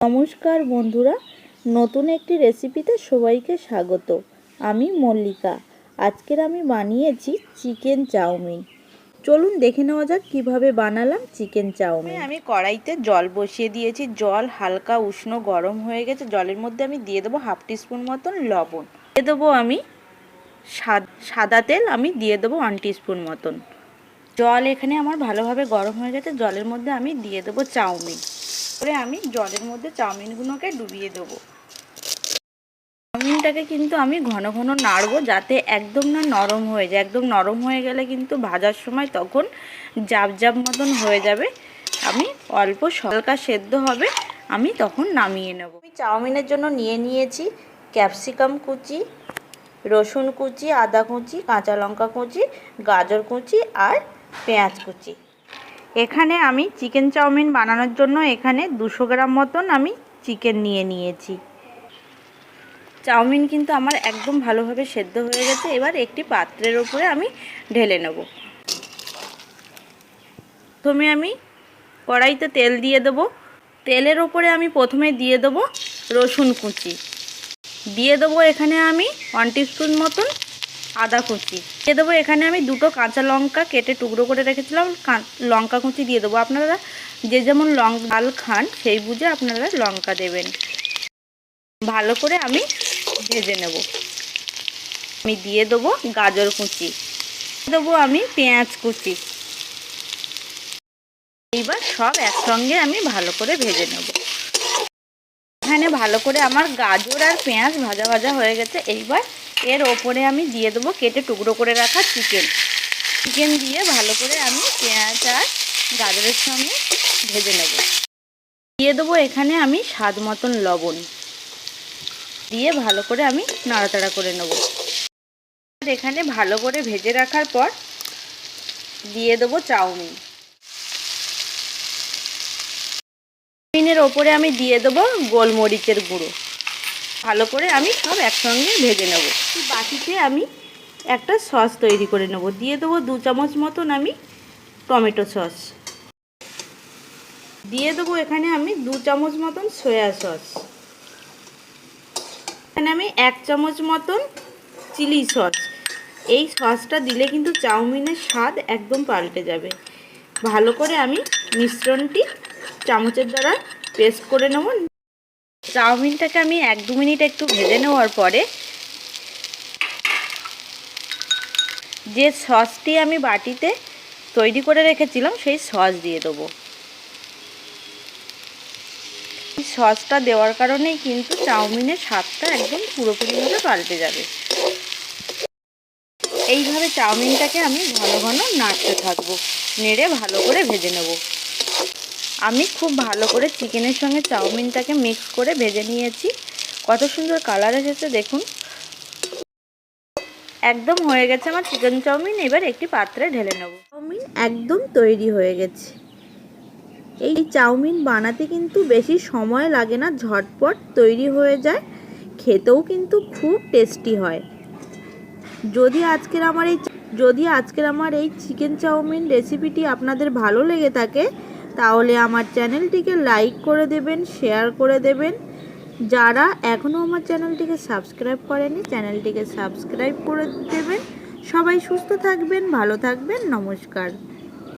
নমস্কার বন্ধুরা, নতুন একটি রেসিপিতে সবাইকে স্বাগত। আমি মল্লিকা। আজকের আমি বানিয়েছি চিকেন চাউমিন। চলুন দেখে নেওয়া যাক কীভাবে বানালাম চিকেন চাউমিন। আমি কড়াইতে জল বসিয়ে দিয়েছি। জল হালকা উষ্ণ গরম হয়ে গেছে। জলের মধ্যে আমি দিয়ে দেবো হাফ টিস্পুন মতন লবণ। দিয়ে দেবো আমি সাদা তেল। আমি দিয়ে দেবো ওয়ান টিস্পুন মতন। জল এখানে আমার ভালোভাবে গরম হয়ে গেছে। জলের মধ্যে আমি দিয়ে দেবো চাউমিন। করে আমি জলের মধ্যে চাউমিনগুলোকে ডুবিয়ে দেবো। চাউমিনটাকে কিন্তু আমি ঘন ঘন নাড়বো যাতে একদম না নরম হয়ে যায়। একদম নরম হয়ে গেলে কিন্তু ভাজার সময় তখন জাব জাব মতন হয়ে যাবে। আমি অল্প হালকা সেদ্ধ হবে, আমি তখন নামিয়ে নেব। আমি চাউমিনের জন্য নিয়ে নিয়েছি ক্যাপসিকাম কুচি, রসুন কুচি, আদা কুচি, কাঁচা লঙ্কা কুচি, গাজর কুচি আর পেঁয়াজ কুচি। এখানে আমি চিকেন চাউমিন বানানোর জন্য এখানে দুশো গ্রাম মতন আমি চিকেন নিয়ে নিয়েছি। চাউমিন কিন্তু আমার একদম ভালোভাবে সেদ্ধ হয়ে গেছে। এবার একটি পাত্রের ওপরে আমি ঢেলে নেব। প্রথমে আমি কড়াইতে তেল দিয়ে দেবো। তেলের ওপরে আমি প্রথমে দিয়ে দেবো রসুন কুচি। দিয়ে দেবো এখানে আমি ওয়ান টিস্পুন মতন আদা কুচি। দিয়ে দেবো এখানে আমি দুটো কাঁচা লঙ্কা কেটে টুকরো করে রেখেছিলাম। লঙ্কা কুচি দিয়ে দেবো আপনারা। যে যেমন লং লাল খান, সেই বুঝে আপনারা লঙ্কা দেবেন। ভালো করে আমি ভেজে নেব। আমি দিয়ে দেবো গাজর কুচি। দেবো আমি পেঁয়াজ কুচি। এইবার সব একসঙ্গে আমি ভালো করে ভেজে নেব। এখানে ভালো করে আমার গাজর আর পেঁয়াজ ভাজা ভাজা হয়ে গেছে। এইবার এর ওপরে আমি দিয়ে দেবো কেটে টুকরো করে রাখা চিকেন। চিকেন দিয়ে ভালো করে আমি পেঁয়াজ আর গাজরের সঙ্গে ভেজে নেব। দিয়ে দেবো এখানে আমি স্বাদ মতন লবণ। দিয়ে ভালো করে আমি নাড়াতাড়া করে নেব। এখানে ভালো করে ভেজে রাখার পর দিয়ে দেবো চাউমিন। চাউমিনের ওপরে আমি দিয়ে দেবো গোলমরিচের গুঁড়ো। ভালো করে আমি সব একসঙ্গে ভেজে নেব। বাটিতে আমি একটা সস তৈরি করে নেব। দিয়ে দেবো দু চামচ মতন আমি টমেটো সস। দিয়ে দেবো এখানে আমি দু চামচ মতন সয়া সস। এখানে আমি এক চামচ মতন চিলি সস। এই সসটা দিলে কিন্তু চাউমিনের স্বাদ একদম পাল্টে যাবে। ভালো করে আমি মিশ্রণটি চামচের দ্বারা পেস্ট করে নেব। চাউমিনটাকে আমি এক দু মিনিট একটু ভেজে নেওয়ার পরে যে সসটি আমি বাটিতে তৈরি করে রেখেছিলাম, সেই সস দিয়ে দেবো। সসটা দেওয়ার কারণেই কিন্তু চাউমিনের স্বাদটা একদম পুরোপুরিভাবে পাল্টে যাবে। এইভাবে চাউমিনটাকে আমি ঘন ঘন নাড়তে থাকব, নেড়ে ভালো করে ভেজে নেব। আমি খুব ভালো করে চিকেনের সঙ্গে চাউমিনটাকে মিক্স করে ভেজে নিয়েছি। কত সুন্দর কালার এসেছে দেখুন। একদম হয়ে গেছে আমার চিকেন চাউমিন, এবার একটি পাত্রে ঢেলে নেব। চাউমিন একদম তৈরি হয়ে গেছে। এই চাউমিন বানাতে কিন্তু বেশি সময় লাগে না, ঝটপট তৈরি হয়ে যায়, খেতেও কিন্তু খুব টেস্টি হয়। যদি আজকের আমার এই যদি আজকের আমার এই চিকেন চাউমিন রেসিপিটি আপনাদের ভালো লেগে থাকে তাহলে আমার চ্যানেলটিকে লাইক করে দেবেন, শেয়ার করে দেবেন। যারা এখনও আমার চ্যানেলটিকে সাবস্ক্রাইব করেনি, চ্যানেলটিকে সাবস্ক্রাইব করে দেবেন। সবাই সুস্থ থাকবেন, ভালো থাকবেন, নমস্কার।